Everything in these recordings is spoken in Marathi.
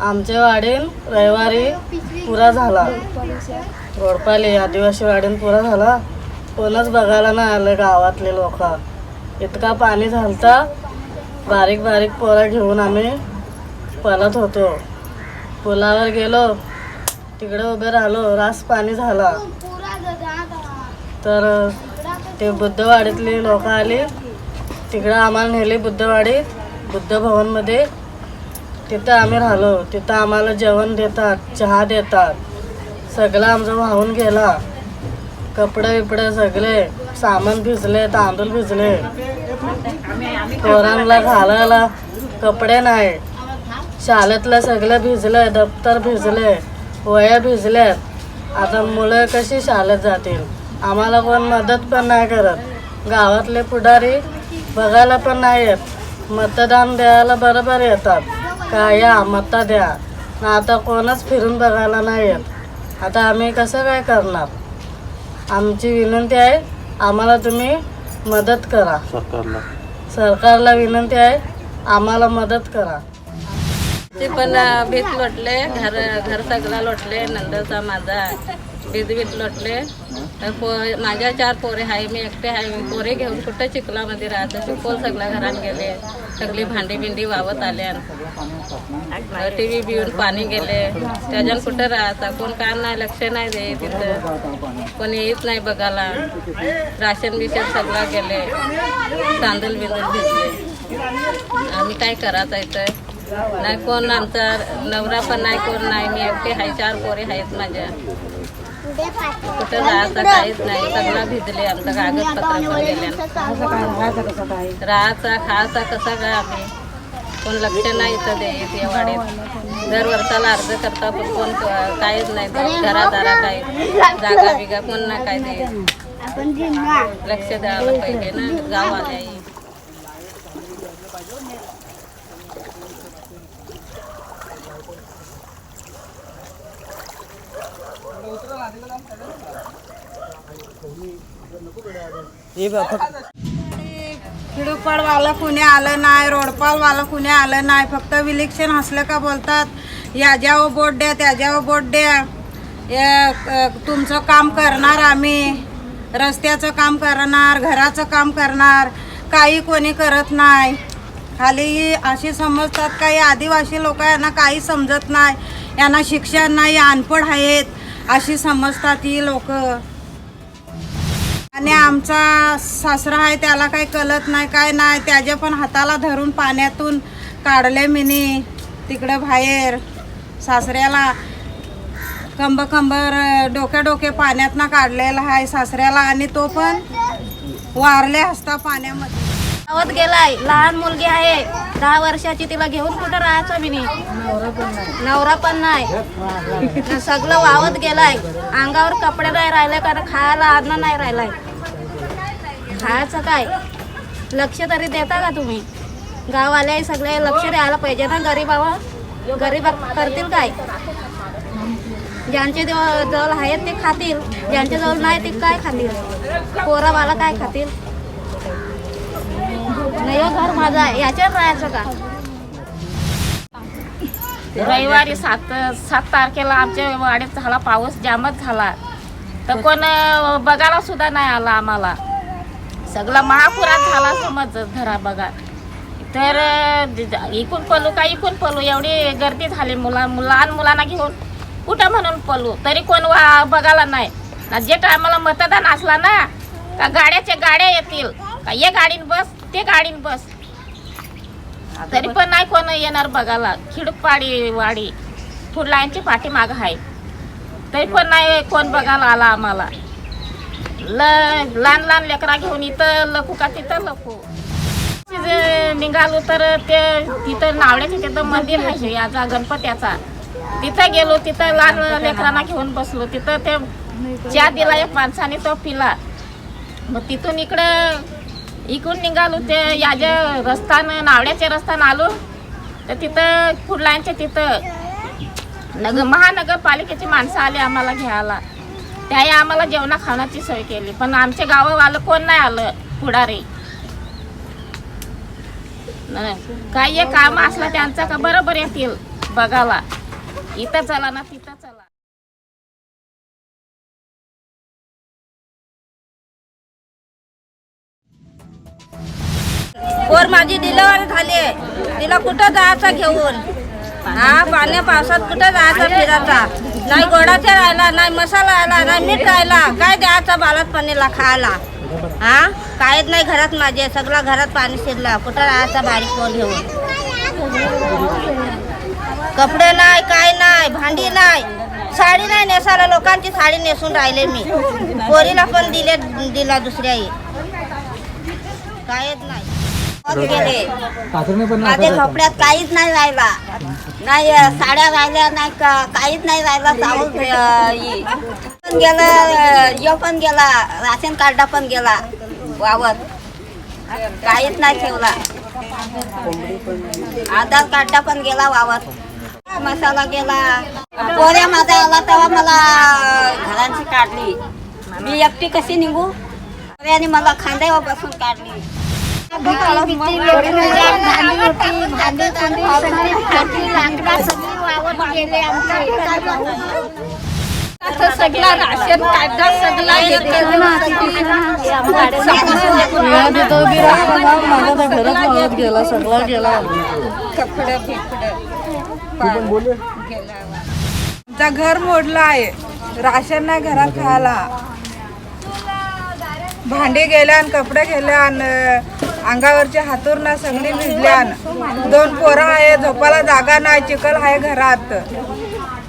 आमच्या वाडीन रविवारी पुरा झाला. रोडपाली आदिवासी वाडीन पुरा झाला. कोणच बघायला नाही आलं गावातले लोक. इतका पाणी झालता. बारीक बारीक पोरं घेऊन आम्ही पळत होतो. पुलावर गेलो. तिकडे उभे राहिलो. रास पाणी झाला. तर ते बुद्धवाडीतली लोक आली. तिकडं आम्हाला नेली बुद्धवाडीत बुद्ध भवनमध्ये तिथं आम्ही राहिलो. तिथं आम्हाला जेवण देतात चहा देतात. सगळं आमचं वाहून गेला. कपडे बिपडे सगळे सामान भिजले तांदूळ भिजले. पोरांना घालायला कपडे नाही. शाळेतलं सगळं भिजलं दप्तर भिजले वया भिजल्यात. आता मुलं कशी शाळेत जातील? आम्हाला कोण मदत पण नाही करत. गावातले पुढारी बघायला पण नाही येत. मतदान द्यायला बरोबर येतात. का या मतं द्या. न आता कोणच फिरून बघायला नाही येत. आता आम्ही कसं काय करणार? आमची विनंती आहे आम्हाला तुम्ही मदत करा. सरकारला. सरकारला विनंती आहे आम्हाला मदत करा. ते पण भीत लोटले घर घर सगळा लोटले नंदचा माझा भीत भीत लोटले. तर पो माझ्या चार पोरे आहे मी एकटे आहे मी पोरे घेऊन कुठं चिखलामध्ये राहतं? चिखोल सगळ्या घरात गेले. सगळी भांडी बिंडी वावत आल्या. टी व्ही बिऊन पाणी गेले. त्याच्यानं कुठं राहता? कोण काय नाही लक्ष नाही दे तिथं कोणी येत नाही बघायला. राशन बिशन सगळं गेले. तांदूळ बिंदूळ भिजले. आम्ही काय करायचं इथं? नाही कोण आमचा नवरा पण नाही कोण नाही. मी एकटे आहे चार पोरे आहेत माझ्या. कुठं जायचं काहीच नाही. सगळं भिजले आमचं कागदपत्र राहायचा खायचा कसा काय आम्ही? कोण लक्ष नाही इथं देत या दर वर्षाला अर्ज करता पण कोण काहीच नाही. देत घरादारा काही जागा बिगा कोण ना काय देत लक्ष द्यायला पाहिजे ना गाव आल्या खिडूपाडवाला कुणी आलं नाही रोडपालवाला कुणी आलं नाही फक्त विलिक्शन हसलं का बोलतात? याच्यावर बोट द्या त्याच्यावर बोट द्या. या, तुमचं काम करणार आम्ही. रस्त्याचं काम करणार घराचं काम करणार. काही कोणी करत नाही. खाली अशी समजतात काही आदिवासी लोक यांना काही समजत नाही. यांना शिक्षण नाही अनपढ आहेत. अशी समजतात ही लोक. आणि आमचा सासरा आहे त्याला काही कळत नाही काय नाही. त्याच्या पण हाताला धरून पाण्यातून काढले मिनी तिकडं बाहेर. सासऱ्याला कंब कंबर डोके डोके पाण्यातनं काढलेला आहे सासऱ्याला आणि तो पण वारले असता पाण्यामध्ये. गावात गेलाय लहान मुलगी आहे. दहा वर्षाची तिला घेऊन कुठं राहायचं मी नवरा पण नाही. सगळं वावत गेलाय. अंगावर कपडे नाही राहिले कारण खायला अन्न नाही राहिलाय. खायचं काय? लक्ष तरी देता का तुम्ही? गाववाले सगळे लक्ष द्यायला पाहिजे ना गरीबावर गरीब करतील काय? ज्यांचे जवळ जवळ आहेत ते खातील. ज्यांच्या जवळ नाही ते काय खातील? पोरावाला काय खातील? घर राहायचं का रविवारी सात सात तारखेला आमच्या वाड्यात झाला पाऊस जामच झाला. तर कोण बघायला सुद्धा नाही आला आम्हाला. सगळा महापुरात झाला समज धरा बघा. तर इकून पलू का इकून पलू एवढी गर्दी झाली मुला लहान मुलांना घेऊन कुठं म्हणून पलू तरी कोण वा बघायला नाही. ना जे टायमाला मतदान असला ना का गाड्याच्या गाड्या येतील? का ये गाडीन बस? ते गाडीन बस. तरी पण नाही कोण येणार बघायला. खिडपाडी वाडी. फुलांची पाठीमाग आहे तरी पण नाही कोण बघायला आला आम्हाला. ल लहान लहान लेकरा घेऊन इथं लखू का तिथं लखू निघालो तर ते तिथं नावड्याचे तिथं मंदिर आहे याचा गणपत्याचा. तिथं गेलो तिथं लहान लेकरांना घेऊन बसलो. तिथं ते चहा दिला एक माणसाने तो पिला. मग तिथून इकडं इकडून निघालो ते याच्या रस्त्यानं नावड्याच्या रस्त्यानं आलो तर तिथं फुलांच्या तिथं नगर महानगरपालिकेची माणसं आली आम्हाला घ्यायला. त्याही आम्हाला जेवणा खाण्याची सोय केली पण आमच्या गावावालं कोण नाही आलं पुढारी. काही एक काम असलं त्यांचं का बरोबर येतील बघायला. इथं चला ना तिथं चला. पोर माझी डिलेवरी झाली आहे. तिला कुठं जायचं घेऊन? हा पाण्या पावसात कुठं जायचं फिरायचा नाही गोडाचा राहिला नाही मसाला राहिला नाही मीठ राहिला. काय द्यायचं बालात पनीरला खायला? हा? काहीच नाही घरात माझे सगळं घरात पाणी शिरलं. कुठं राहायचं बारीक पोर घेऊन? कपडे नाही काय नाही भांडी नाही. साडी नाही नेसायला लोकांची साडी नेसून राहिले मी. पोरीला पण दिले दिला दुसऱ्याही. कायच नाही. गेले माझ्या झोपड्यात काहीच नाही राहिला नाही साड्या राहिल्या नाही का- काहीच नाही राहिला चावल पण गेला यो पण गेला राशन कार्ड पण गेला वावर. काहीच नाही ठेवला. आधार कार्ड पण गेला वावर. मसाला गेला. पोऱ्या माझा आला तेव्हा मला घरांची काढली. मी एकटी कशी निघू? पोऱ्याने मला खांद्यावर बसून काढली. सगळा राशन सगळा गेला सगळा गेला आमचा घर मोडला आहे. राशन नाही घरात खायला भांडे गेल्या आणि कपडे गेल्यान अंगावरचे हातूर सगळी भिजल्यान दोन पोरं आहे झोपायला जागा नाही चिखल आहे घरात.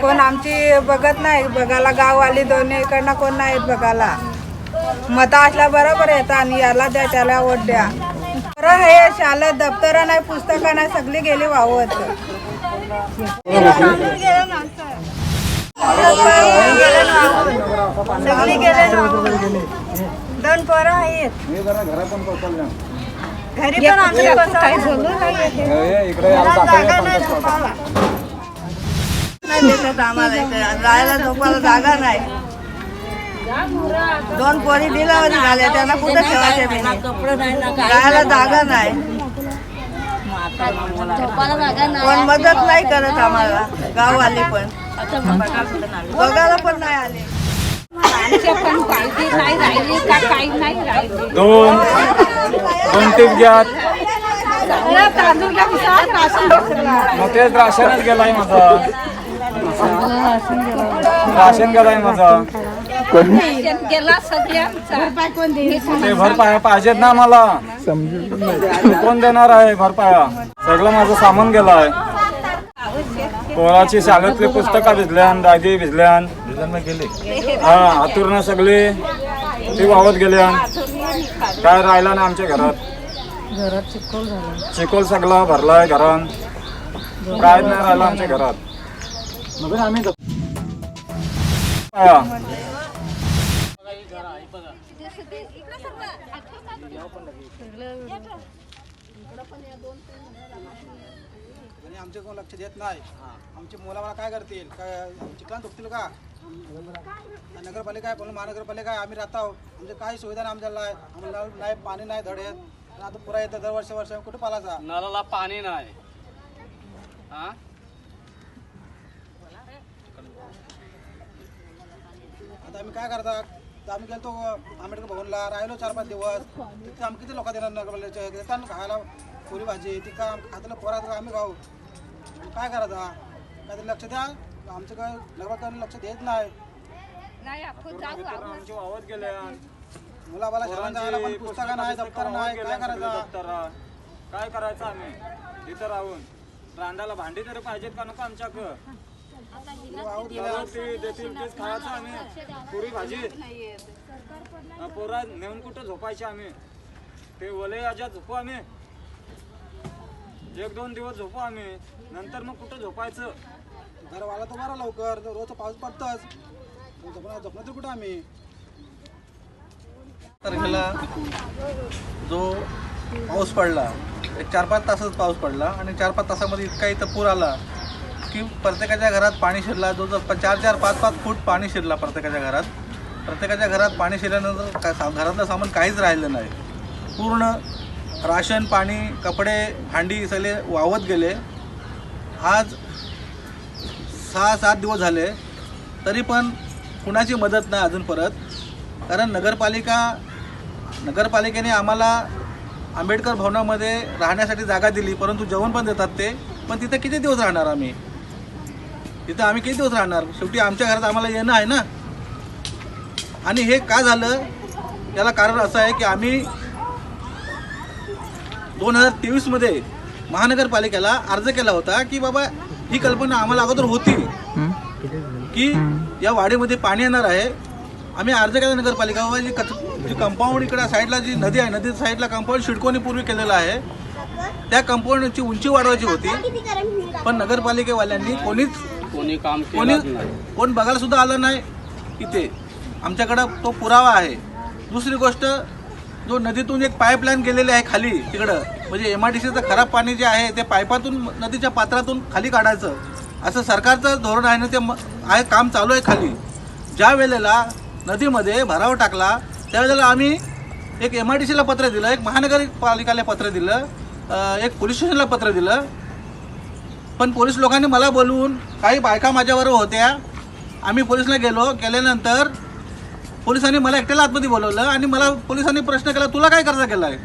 कोण आमची बघत नाही बघायला गाववाली दोन्ही इकडनं कोण नाही बघायला. मता असल्या बरोबर येतात आणि याला द्या त्याला वोट द्या. बरं आहे शाळेत दप्तर नाही पुस्तकं नाही सगळी गेली वावत. सगळी गेले दोन पोरं आहेत घरी पण आमच्या जागा नाही झोपायला. नाही देतात आम्हाला इथे. राहायला झोपायला जागा नाही. दोन पोरी डिलावरी झाल्या त्यांना कुठे ठेवायचे? राहायला जागा नाही. कोण मदत नाही करत आम्हाला. गाववाले पण. बघायला पण नाही आले. दोन. दोन टीप घ्यात. मग तेच राशनच गेलाय माझा. राशन गेलाय माझा. ते भरपाया पाहिजेत ना मला. कोण देणार आहे भरपाया? सगळं माझं सामान गेलाय. पोराची शाळेतली पुस्तकं भिजल्यान दागी भिजल्यान. हा हातूरनं सगळी. ती वावत गेल्यान काय राहिला नाही आमच्या घरात. घरात चिखल झाला. चिकोल सगळा भरलाय घरान काय नाही राहिलं आमच्या घरात. हा. आणि आमचे कोण लक्ष देत नाही. आमची मुलाला काय करतील? काय चिकन दुखतील का? नगरपालिका आहे पण महानगरपालिका आहे आम्ही राहतो म्हणजे काही सुविधा नाही आमच्याला आहे. आम्हाला नाही पाणी नाही धड. आता पुरा येतं दर वर्ष वर्ष कुठे पालायचा? नळाला पाणी नाही. हा? आता आम्ही काय करतात तर आम्ही गेलो आंबेडकर भवनला राहिलो चार पाच दिवस. तिथे आम्ही किती लोक देणार नगरपालिकेचे? देतात ना खायला पुरी भाजी ती का खाताला पोरात आम्ही खाऊ? काय करायचा काहीतरी लक्ष द्या. आमचं काय नगरपालिका लक्ष देत नाही. मुलाबाला शाळेत जायला पण पुस्तकं नाही दप्तर नाही काय करायचं? दप्तरा काय करायचं आम्ही? इथं राहून. रांडाला भांडी तरी पाहिजेत का नको आमच्याकडं? ते देतील तेच खायचं आम्ही. पुरी भाजी. हा, पोरा नेऊन कुठं झोपायचे आम्ही? ते ओले याच्या झोपू आम्ही. एक दोन दिवस झोपू आम्ही. नंतर मग कुठं झोपायचं? घरवाला तो मारा लवकर तर रोज पाऊस पडतोच. जपणार जपणार तर कुठं आम्ही? तारखेला जो पाऊस पडला एक चार पाच तासच पाऊस पडला आणि चार पाच तासामध्ये इतका इथं पूर आला की प्रत्येकाच्या घरात पाणी शिरला. जो जो चार चार पाच पाच फूट पाणी शिरला प्रत्येकाच्या घरात. प्रत्येकाच्या घरात पाणी शिरल्यानंतर का सा- घरातलं सामान काहीच राहिलं नाही. पूर्ण राशन पाणी कपडे भांडी सगळे वावत गेले. आज सहा सात दिवस झाले तरी पण कुणाची मदत नाही अजून परत. कारण नगरपालिका नगरपालिकेने आम्हाला आंबेडकर भवनामध्ये राहण्यासाठी जागा दिली परंतु जेवण पण देतात ते. पण तिथे किती दिवस राहणार आम्ही? तिथं आम्ही किती दिवस राहणार? शेवटी आमच्या घरात आम्हाला येणं आहे ना? आणि हे का झालं? याला कारण असं आहे की आम्ही दोन हजार तेवीसमध्ये महानगरपालिकेला अर्ज केला होता की बाबा ही कल्पना आम्हाला अगोदर होती. की या वाडीमध्ये पाणी येणार आहे. आम्ही अर्ज केला नगरपालिका बाबा जी कच जी कंपाऊंड इकडे साईडला जी नदी आहे नदी साईडला कंपाऊंड शिडकोनी पूर्वी केलेलं आहे. त्या कंपाऊंडची उंची वाढवायची होती. पण नगरपालिकेवाल्यांनी कोणीच कोणी काम कोणी केलं नाही. कोण बघायला सुद्धा आलं नाही इथे. आमच्याकडं तो पुरावा आहे. दुसरी गोष्ट जो नदीतून एक पाईपलाईन गेलेली आहे खाली तिकडं. म्हणजे एम आय डी सीचं खराब पाणी जे आहे ते पायपातून नदीच्या पात्रातून खाली काढायचं. असं सरकारचं धोरण आहे ना ते म- आहे काम चालू आहे खाली. ज्या वेळेला नदीमध्ये भराव टाकला त्यावेळेला आम्ही एक एम आय डी सीला पत्र दिलं एक महानगरपालिकाला पत्र दिलं एक पोलीस स्टेशनला पत्र दिलं. पण पोलीस लोकांनी मला बोलवून काही बायका माझ्याबरोबर होत्या. आम्ही पोलिसला गेलो गेल्यानंतर पोलिसांनी मला एकट्याला आतमध्ये बोलवलं आणि मला पोलिसांनी प्रश्न केला तुला काय कर्ज आहे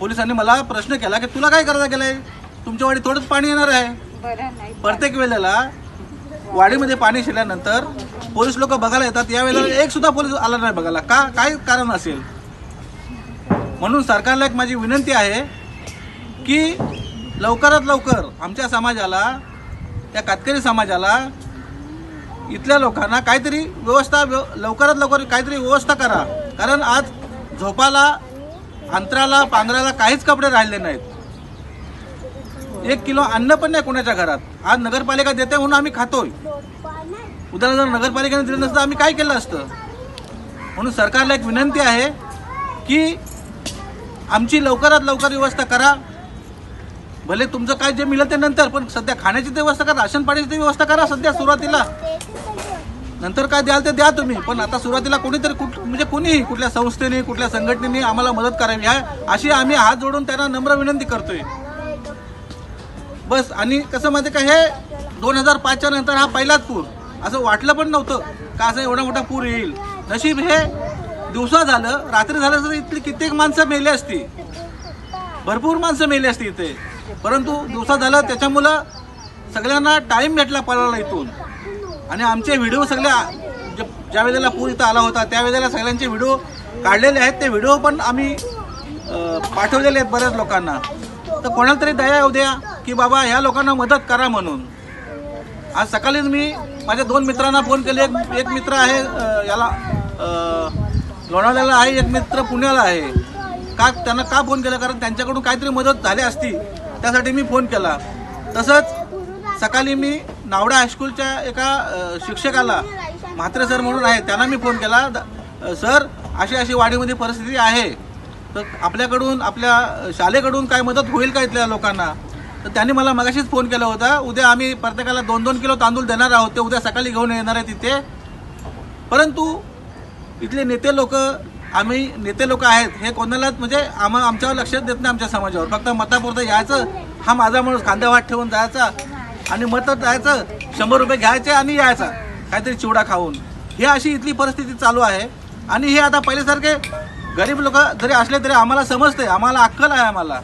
पोलिसांनी मला प्रश्न केला की तुला काय कर्ज केलाय तुमच्या वाडी थोडंच पाणी येणार आहे. प्रत्येक वेळेला वाडीमध्ये पाणी शिरल्यानंतर पोलीस लोक बघायला येतात. या वेळेला एक सुद्धा पोलीस आला नाही बघायला. का काय कारण असेल? म्हणून सरकारला एक माझी विनंती आहे की लवकरात लवकर आमच्या समाजाला त्या कातकरी समाजाला इथल्या लोकांना काहीतरी व्यवस्था व्यव- लवकरात लवकर काहीतरी व्यवस्था करा. कारण आज झोपाला अंतराला पांघराला काहीच कपडे राहिले नाहीत. एक किलो अन्न पण नाही कोणाच्या घरात. आज नगरपालिका देते म्हणून आम्ही खातोय. उद्या जर नगरपालिकेने दिलं नसतं आम्ही काय केलं असतं? म्हणून सरकारला एक विनंती आहे की आमची लवकरात लवकर व्यवस्था करा. भले तुमचं काय जे मिळेल ते नंतर पण सध्या खाण्याची ते व्यवस्था करा राशन पाण्याची ते व्यवस्था करा सध्या सुरुवातीला. नंतर काय द्याल ते द्या तुम्ही. पण आता सुरुवातीला कोणीतरी कुठ म्हणजे कोणीही कुठल्या संस्थेने कुठल्या संघटनेने आम्हाला मदत करावी. ह्या अशी आम्ही हात जोडून त्यांना नम्र विनंती करतोय. बस आणि कसं माहिती का हे दोन हजार पाचच्या नंतर हा पहिलाच पूर. असं वाटलं पण नव्हतं का असं एवढा मोठा पूर येईल. नशीब हे दिवसा झालं रात्री झालं तर इथली कित्येक माणसं मेली असती. भरपूर माणसं मेली असती इथे. परंतु दिवसा झालं त्याच्यामुळं सगळ्यांना टाईम भेटला पळाला इथून. आणि आमचे व्हिडिओ सगळ्या ज्या वेळेला पूर इथं आला होता त्या वेळेला सगळ्यांचे व्हिडिओ काढलेले आहेत. ते व्हिडिओ पण आम्ही पाठवलेले आहेत बऱ्याच लोकांना. तर कोणाला तरी दया येऊ द्या की बाबा ह्या लोकांना मदत करा म्हणून. आज सकाळीच मी माझ्या दोन मित्रांना फोन केले. एक एक मित्र आहे याला लोणावळ्याला आहे एक मित्र पुण्याला आहे. का त्यांना का फोन केला? कारण त्यांच्याकडून काहीतरी मदत झाली असती. त्यासाठी मी फोन केला. तसंच सकाळी मी नावडा हायस्कूलच्या एका शिक्षकाला म्हात्रे सर म्हणून आहे त्यांना मी फोन केला. द- सर अशी अशी वाडीमध्ये परिस्थिती आहे. तर आपल्याकडून आपल्या अं, शाळेकडून काय मदत होईल का इथल्या लोकांना? तर त्यांनी मला मगाशीच फोन केला होता. उद्या आम्ही प्रत्येकाला दोन दोन किलो तांदूळ देणार आहोत. ते उद्या सकाळी घेऊन येणार आहे तिथे परंतु इथले नेते लोक आम्ही नेते लोक आहेत हे कोणालाच म्हणजे आम्हा आमच्यावर लक्ष देत नाही आमच्या समाजावर. फक्त मतापुरतं यायचं. हा माझा माणूस खांद्या वाट ठेवून जायचा. आणि मत जायचं शंभर रुपये घ्यायचे आणि यायचा काहीतरी चिवडा खाऊन. ही अशी इथली परिस्थिती चालू आहे. आणि हे आता पहिल्यासारखे गरीब लोक जरी असले तरी आम्हाला समजते आम्हाला अक्कल आहे आम्हाला.